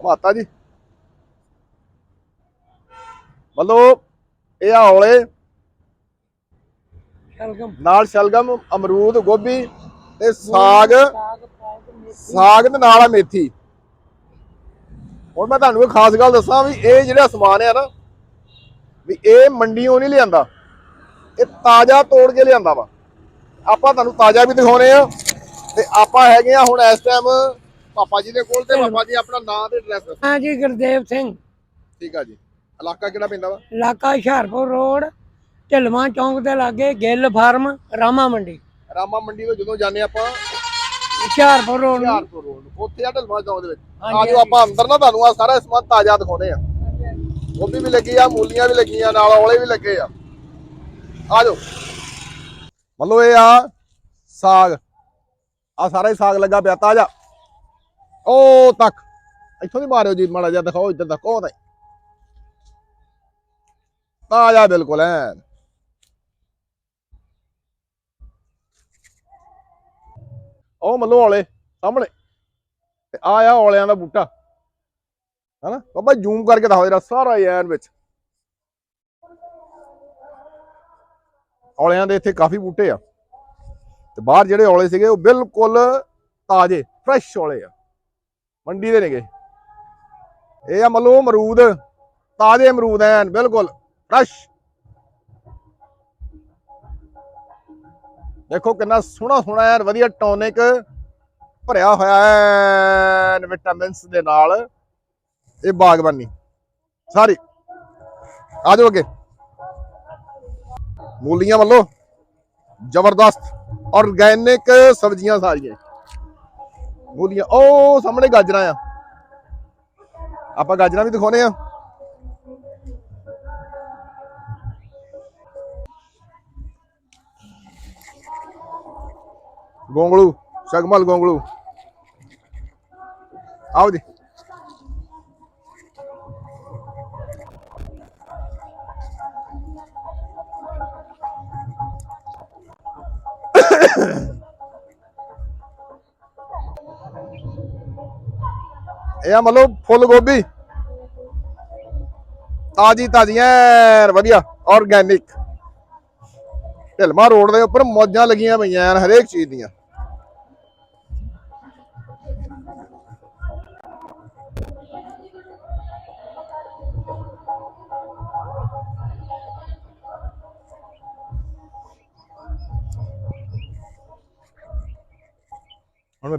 ਮਾਤਾ ਜੀ। ਮਤਲਬ ਇਹ ਆ ਔਲੇ। ਨਾਲ ਸ਼ਲਗਮ ਅਮਰੂਦ ਗੋਭੀ ਤੇ ਸਾਗ। ਸਾਗ ਦੇ ਨਾਲ ਆ ਮੇਥੀ। ਹੁਣ ਮੈਂ ਤੁਹਾਨੂੰ ਇੱਕ ਖਾਸ ਗੱਲ ਦੱਸਾਂ ਵੀ ਇਹ ਜਿਹੜਾ ਸਮਾਨ ਹੈ ਨਾ ਵੀ ਇਹ ਮੰਡੀੋਂ ਨਹੀਂ ਲਿਆਂਦਾ। ਇਹ ਤਾਜ਼ਾ ਤੋੜ ਕੇ ਲਿਆਂਦਾ ਵਾ। ਆਪਾਂ ਤੁਹਾਨੂੰ ਤਾਜ਼ਾ ਵੀ ਦਿਖਾਉਨੇ ਆ ਤੇ ਆਪਾਂ ਹੈਗੇ ਆ ਹੁਣ ਇਸ ਟਾਈਮ ਪਾਪਾ ਜੀ ਦੇ ਕੋਲ ਤੇ ਪਾਪਾ ਜੀ ਆਪਣਾ ਨਾਮ ਤੇ ਐਡਰੈਸ ਦੱਸੋ। ਹਾਂ ਜੀ ਗੁਰਦੇਵ ਸਿੰਘ। ਠੀਕ ਆ ਜੀ। ਇਲਾਕਾ ਕਿਹੜਾ ਪੈਂਦਾ ਵਾ? ਇਲਾਕਾ ਹੁਸ਼ਿਆਰਪੁਰ ਰੋਡ ਢਿਲਵਾਂ ਚੌਂਕ ਦੇ ਲਾਗੇ ਗਿੱਲ ਫਾਰਮ ਰਾਮਾ ਮੰਡੀ। ਰਾਮਾ ਮੰਡੀ ਤੋਂ ਜਦੋਂ ਜਾਂਦੇ ਆਪਾਂ ਹੁਸ਼ਿਆਰਪੁਰ ਰੋਡ ਨੂੰ। ਹੁਸ਼ਿਆਰਪੁਰ ਰੋਡ ਉੱਥੇ ਆ ਢਲਵਾ ਚੌਂਕ ਦੇ ਵਿੱਚ। ਆਜੋ ਆਪਾਂ ਅੰਦਰ ਨਾ ਤੁਹਾਨੂੰ ਆ ਸਾਰਾ ਸਮਾਨ ਤਾਜ਼ਾ ਦਿਖਾਉਨੇ ਆ। ਗੋਭੀ ਵੀ ਲੱਗੀ ਆ ਮੂਲੀਆਂ ਵੀ ਲੱਗੀਆਂ ਨਾਲ ਔਲੇ ਵੀ ਲੱਗੇ ਆ। ਆਜੋ ਮਤਲਬ ਇਹ ਆ ਸਾਗ। ਆ ਸਾਰਾ ਹੀ ਸਾਗ ਲੱਗਾ ਪਿਆ ਤਾਜ਼ਾ। ਉਹ ਤੱਕ। ਇੱਥੋਂ ਦੀ ਮਾਰਿਓ ਜੀ, ਮਾੜਾ ਜਿਹਾ ਦਿਖਾਓ, ਇੱਧਰ ਤੱਕ, ਉਹ ਤਾਂ ਤਾਜ਼ਾ ਬਿਲਕੁਲ ਐਨ। ਉਹ ਮੱਲੋ ਔਲੇ ਸਾਹਮਣੇ। ਤੇ ਆ ਆ ਔਲਿਆਂ ਦਾ ਬੂਟਾ। ਹਨਾ? ਬਾਬਾ ਜ਼ੂਮ ਕਰਕੇ ਦਿਖਾਓ ਜਰਾ, ਸਾਰਾ ਯਾਰ ਵਿੱਚ। ਔਲਿਆਂ ਦੇ ਇੱਥੇ ਕਾਫੀ ਬੂਟੇ ਆ। ਤੇ ਬਾਹਰ ਜਿਹੜੇ ਔਲੇ ਸੀਗੇ, ਉਹ ਬਿਲਕੁਲ ਤਾਜ਼ੇ, ਫਰੈਸ਼ ਔਲੇ ਆ। ਮੰਡੀ ਦੇ ਨੇਗੇ। ਇਹ ਆ ਮੱਲੋ ਅਮਰੂਦ, ਤਾਜ਼ੇ ਅਮਰੂਦ ਐਨ, ਬਿਲਕੁਲ ਫਰੈਸ਼ ਦੇਖੋ ਕਿੰਨਾ ਸੋਹਣਾ ਸੋਹਣਾ ਯਾਰ ਵਧੀਆ ਟੌਨਿਕ ਭਰਿਆ ਹੋਇਆ ਹੈ ਵਿਟਾਮਿਨਸ ਦੇ ਨਾਲ। ਇਹ ਬਾਗਬਾਨੀ। ਸਾਰੀ। ਆ ਜਾਓ ਅੱਗੇ। ਮੂਲੀਆਂ ਵੱਲੋਂ ਜ਼ਬਰਦਸਤ ਆਰਗੈਨਿਕ ਸਬਜ਼ੀਆਂ ਸਾਰੀਆਂ। ਮੂਲੀਆਂ ਉਹ ਸਾਹਮਣੇ ਗਾਜਰਾਂ ਆ। ਆਪਾਂ ਗਾਜਰਾਂ ਵੀ ਦਿਖਾਉਨੇ ਆ। ਗੋਂਗਲੂ, ਸ਼ਗਮਲ ਗੋਂਗਲੂ। ਆਓ ਜੀ। ਇਹ ਮਤਲਬ ਫੁੱਲ ਗੋਭੀ। ਤਾਜੀ ਤਾਜ਼ੀਆਂ, ਐਨ ਵਧੀਆ ਆਰਗੈਨਿਕ ਢਿਲਮਾ ਰੋਡ ਦੇ ਉੱਪਰ ਮੌਜਾਂ ਲੱਗੀਆਂ ਪਈਆਂ ਐਨ ਹਰੇਕ ਚੀਜ਼ ਦੀਆਂ।